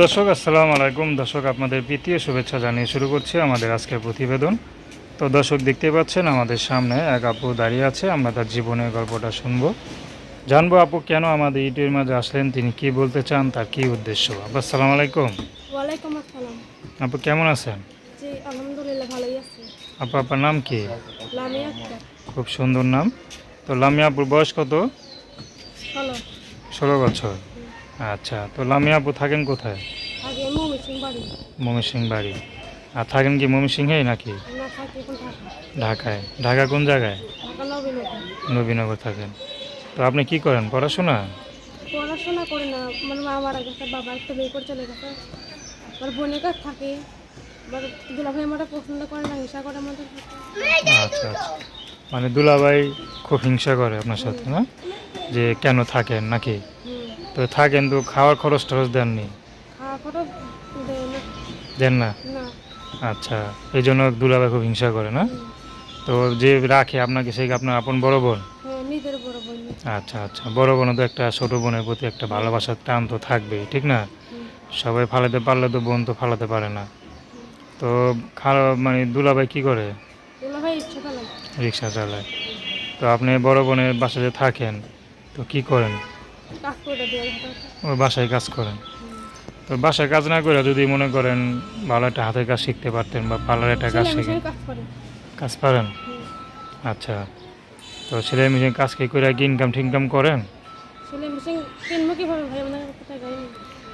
দর্শক আসসালামু আলাইকুম। দর্শক আপনাদের প্রীতীয় শুভেচ্ছা জানিয়ে শুরু করছি আমাদের আজকের প্রতিবেদন। তো দর্শক দেখতে পাচ্ছেন আমাদের সামনে এক আপু দাঁড়িয়ে আছে। আমরা তার জীবনের গল্পটা শুনব। জানব আপু কেন আমাদের ইউটিউবের মাঝে আসলেন? তিনি কি বলতে চান? তার কি উদ্দেশ্য? আপু আসসালামু আলাইকুম। ওয়ালাইকুম আসসালাম। আপু কেমন আছেন? জি আলহামদুলিল্লাহ ভালোই আছি। আপু আপনার নাম কি? লামিয়া খুব সুন্দর নাম। তো লামিয়া আপুর বয়স কত? হলো ষোলো বছর। আচ্ছা তো লামিয়া আপু থাকেন কোথায়? আগে মৌমি সিং বাড়ি। ময়মনসিং বাড়ি। আর থাকেন কি ময়মনসিংহেই নাকি? ঢাকায়। ঢাকা কোন জায়গায়? নবীনগর। থাকেন। তো আপনি কি করেন পড়াশোনা? পড়াশোনা করি না। মানে মা মারা গেছে বাবা একটা বিয়ে করে চলে গেছে। আর বোনের কাছে থাকি। এবার দুলাভাই আমার পছন্দ করে না হিংসা করে আমাদের আচ্ছা আচ্ছা। মানে দুলাভাই খুব হিংসা করে আপনার সাথে না? যে কেন থাকেন নাকি? তো থাকেন তো খাওয়ার খরচ টরচ দেননি? খাওয়া খরচ দেন না। আচ্ছা এই জন্য দুলাভাই খুব হিংসা করে না? তো যে রাখে আপনাকে সেই আপনার আপন বড় বোন? হ্যাঁ আচ্ছা আচ্ছা বড় বোন তো একটা ছোট বোনের প্রতি একটা ভালোবাসার টান তো থাকবেই ঠিক না? সবাই ফালাতে পারলে তো বোন তো ফালাতে পারে না। তো খাওয়া মানে দুলাভাই কি করে? রিক্সা চালায়। তো আপনি বড় বোনের বাসায় থাকেন তো কি করেন? বাসায় কাজ করেন। তো বাসায় কাজ না করে যদি মনে করেন ভালো একটা হাতের কাজ শিখতে পারতেন বা পার্লার একটা কাজ শিখেন কাজ পারেন? আচ্ছা। তো সেলাই মেশিন কাজ কি করে কি ইনকাম টিনকাম করেন? নেই।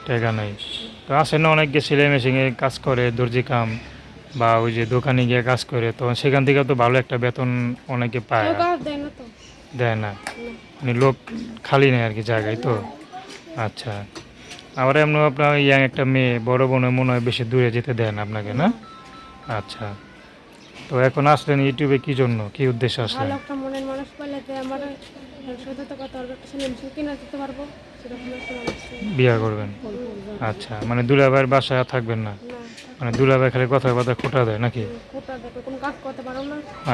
টাকা নেই। তো আসে না অনেকে সেলাই মেশিনে কাজ করে দর্জি কাম বা ওই যে দোকানে গিয়ে কাজ করে তো সেখান থেকে তো ভালো একটা বেতন অনেকে পায়। দেয় না। মানে লোক খালি নেই আর কি জায়গায় তো। আচ্ছা। আবার এমন আপনার ইয়াং একটা মেয়ে বড় বোনে মনে হয় বেশি দূরে যেতে দেন আপনাকে না? আচ্ছা। তো এখন আসলেন ইউটিউবে কি জন্য? কি উদ্দেশ্য আসলেন? চাই। বিয়ে করবেন? আচ্ছা। মানে দুলাভাইয়ের বাসায় আর থাকবেন না? মানে দুলাভাই খালি কথা কথা খোটা দেয় নাকি?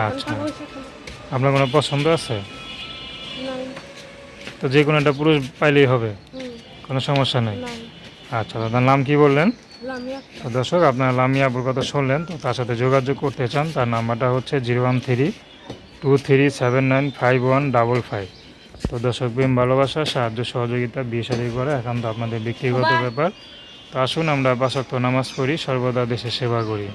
আচ্ছা। আপনার কোনো পছন্দ আছে? তো যে কোনো একটা পুরুষ পাইলেই হবে। কোনো সমস্যা নেই। আচ্ছা দাদার নাম কি বললেন? তো দর্শক আপনার লামিয়া আপুর কথা শুনলেন তো তার সাথে যোগাযোগ করতে চান তার নাম্বারটা হচ্ছে zero one three two three seven nine five one double five. তো দর্শক প্রেম ভালোবাসা সাহায্য সহযোগিতা বিয়ে শাদী করা একান্ত আপনাদের ব্যক্তিগত ব্যাপার। তো আসুন আমরা বাসক্ত নামাজ পড়ি সর্বদা দেশের সেবা করি।